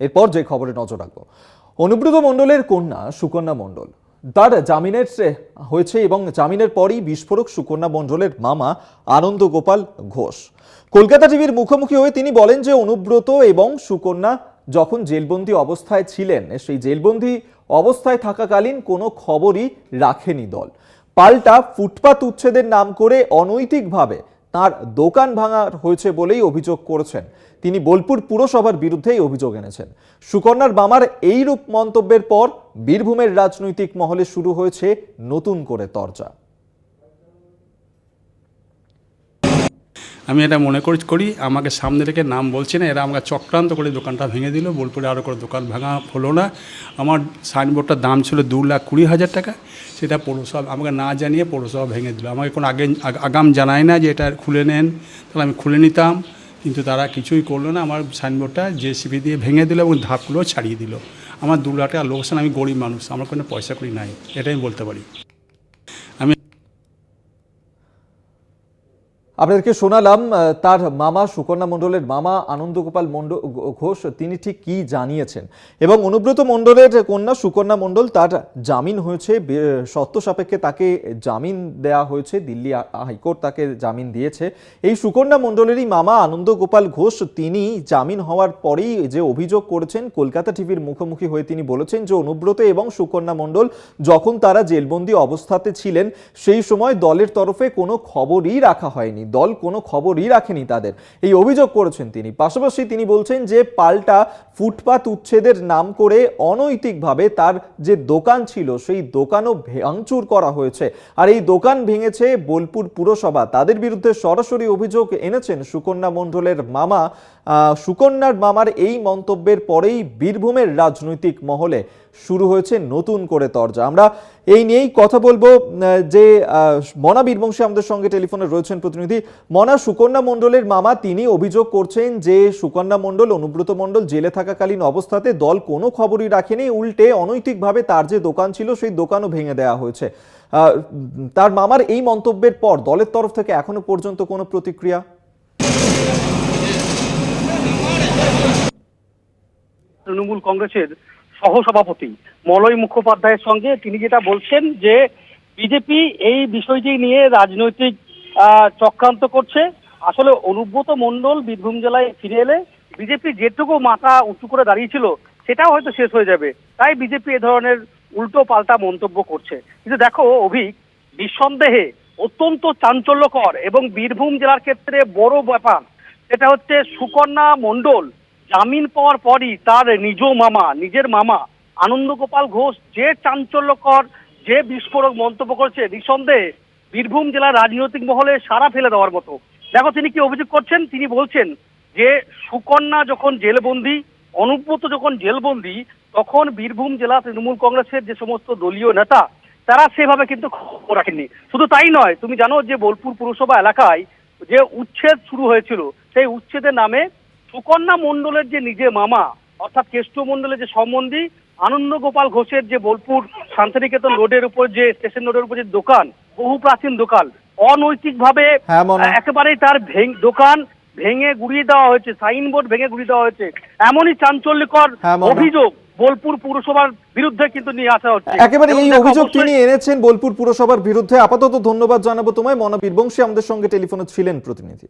এরপর যে খবরে নজর রাখব। অনুব্রত মণ্ডলের কন্যা সুকন্যা মণ্ডল। তার জামিনের হয়েছে এবং জামিনের পরই বিস্ফোরক সুকন্যা মণ্ডলের মামা আনন্দ গোপাল ঘোষ। কলকাতা টিভির মুখোমুখি হয়ে তিনি বলেন যে অনুব্রত এবং সুকন্যা যখন জেলবন্দি অবস্থায় ছিলেন, সেই জেলবন্দি অবস্থায় থাকাকালীন কোনো খবরই রাখেনি দল। পাল্টা ফুটপাত উচ্ছেদের নাম করে অনৈতিকভাবে তার দোকান ভাঙার হয়েছে বলেই অভিযোগ করেছেন। তিনি বোলপুর পুরসভার বিরুদ্ধেই অভিযোগ এনেছেন। সুকন্যার বামার এইরূপ মন্তব্যের পর বীরভূমের রাজনৈতিক মহলে শুরু হয়েছে নতুন করে তরজা। আমি এটা মনে করি করি, আমাকে সামনে রেখে নাম বলছে না, এরা আমাকে চক্রান্ত করে দোকানটা ভেঙে দিল, বোলপুরে আরও করে দোকান ভাঙা হলো না। আমার সাইনবোর্ডটার দাম ছিল দু লাখ কুড়ি হাজার টাকা, সেটা পৌরসভা, আমাকে না জানিয়ে পৌরসভা ভেঙে দিল। আমাকে কোনো আগে আগাম জানায় না যে এটা খুলে নেন, তাহলে আমি খুলে নিতাম, কিন্তু তারা কিছুই করল না, আমার সাইনবোর্ডটা জেসিবি দিয়ে ভেঙে দিল এবং ধাপগুলো ছাড়িয়ে দিল। আমার দু লাখ টাকা লোকসান, আমি গরিব মানুষ, আমার কোনো পয়সা করি নাই, এটাই আমি বলতে পারি। আপনাদেরকে শোনালাম তার মামা সুকন্যা মণ্ডলের মামা আনন্দগোপাল মণ্ডল ঘোষ, তিনি ঠিক কি জানিয়েছেন? এবং অনুব্রত মণ্ডলের কন্যা সুকন্যা মণ্ডল তার জামিন হয়েছে শর্ত সাপেক্ষে তাকে জামিন দেয়া হয়েছে, দিল্লি হাইকোর্ট তাকে জামিন দিয়েছে। এই সুকন্যা মণ্ডলেরই মামা আনন্দগোপাল ঘোষ, তিনি জামিন হওয়ার পরেই যে অভিযোগ করেছেন, কলকাতা টিভির মুখোমুখি হয়ে তিনি বলেছেন যে অনুব্রত এবং সুকন্যা মণ্ডল যখন তারা জেলবন্দি অবস্থাতে ছিলেন, সেই সময় দলের তরফে কোনো খবরই রাখা হয়নি। দল কোনো খবরই রাখেনি তাদের। এই অভিযোগ করেছেন তিনি। পাশাপাশি তিনি বলছেন যে পাল্টা ফুটপাত উচ্ছেদের নাম করে অনৈতিকভাবে তার যে দোকান ছিল, সেই দোকানও ভাঙচুর করা হয়েছে। আর এই দোকান ভেঙেছে বোলপুর পুরসভা। তাদের বিরুদ্ধে সরাসরি অভিযোগ এনেছেন সুকন্যা মণ্ডলের মামা। সুকন্যার মামার এই মন্তব্যের পরেই বীরভূমের রাজনৈতিক মহলে শুরু হয়েছে নতুন করে তরজা। আমরা এই নিয়েই কথা বলব যে মনা বীরবংশী আমাদের সঙ্গে টেলিফোনে রয়েছেন প্রতিনিধি। মনা, সুকন্যা মণ্ডলের মামা, তিনি অভিযোগ করছেন যে, সুকন্যা মণ্ডল, অনুব্রত মণ্ডল জেলে থাকাকালীন অবস্থাতে দল কোনো খবরই রাখেনি, উল্টে অনৈতিকভাবে তার যে দোকান ছিল, সেই দোকানও ভেঙে দেওয়া হয়েছে। তার মামার এই মন্তব্যের পর দলের তরফ থেকে এখনও পর্যন্ত কোনো প্রতিক্রিয়া? তৃণমূল কংগ্রেসের সহসভাপতি মলয় মুখোপাধ্যায়ের সঙ্গে তিনি যেটা বলছেন যে বিজেপি এই বিষয়টি নিয়ে রাজনৈতিক চক্রান্ত করছে। আসলে অনুব্রত মণ্ডল বীরভূম জেলায় ফিরে এলে বিজেপি যেটুকু মাথা উঁচু করে দাঁড়িয়েছিল, সেটাও হয়তো শেষ হয়ে যাবে। তাই বিজেপি এ ধরনের উল্টো পাল্টা মন্তব্য করছে। কিন্তু দেখো, অভিক, নিঃসন্দেহে অত্যন্ত চাঞ্চল্যকর এবং বীরভূম জেলার ক্ষেত্রে বড় ব্যাপার। সেটা হচ্ছে সুকন্যা মণ্ডল জামিন পাওয়ার পরই তার নিজ মামা, নিজের মামা আনন্দ গোপাল ঘোষ যে চাঞ্চল্যকর, যে বিস্ফোরক মন্তব্য করেছে, নিঃসন্দেহে বীরভূম জেলার রাজনৈতিক মহলে সারা ফেলে দেওয়ার মতো। দেখো তিনি কি অভিযোগ করছেন? তিনি বলছেন যে সুকন্যা যখন জেলবন্দি, অনুব্রত যখন জেলবন্দি, তখন বীরভূম জেলা তৃণমূল কংগ্রেসের যে সমস্ত দলীয় নেতা, তারা সেভাবে কিন্তু খবর রাখেননি। শুধু তাই নয়, তুমি জানো যে বোলপুর পুরসভা এলাকায় যে উচ্ছেদ শুরু হয়েছিল, সেই উচ্ছেদের নামে সুকন্যা মণ্ডলের যে নিজে মামা অর্থাৎ কেষ্ট মণ্ডলের যে সম্বন্ধী আনন্দ গোপাল ঘোষের যে বোলপুর শান্তিনিকেতন রোডের উপর যে স্টেশন রোডের উপর যে দোকান বহু প্রাচীন দোকান অনৈতিক ভাবে হ্যাঁ, একেবারেই তার ভেঙ- দোকান ভেঙে গুড়িয়ে দেওয়া হয়েছে সাইনবোর্ড ভেঙে গুড়িয়ে দেওয়া হয়েছে। এমনই চাঞ্চল্যকর হ্যাঁ, অভিযোগ বোলপুর পুরসভার বিরুদ্ধে কিন্তু নিয়ে আসা হচ্ছে। একেবারে এই অভিযোগ তিনি এনেছেন বোলপুর পুরসভার বিরুদ্ধে। আপাতত ধন্যবাদ জানাব তোমায়। মনা বীরবংশী আমাদের সঙ্গে টেলিফোনে ছিলেন প্রতিনিধি।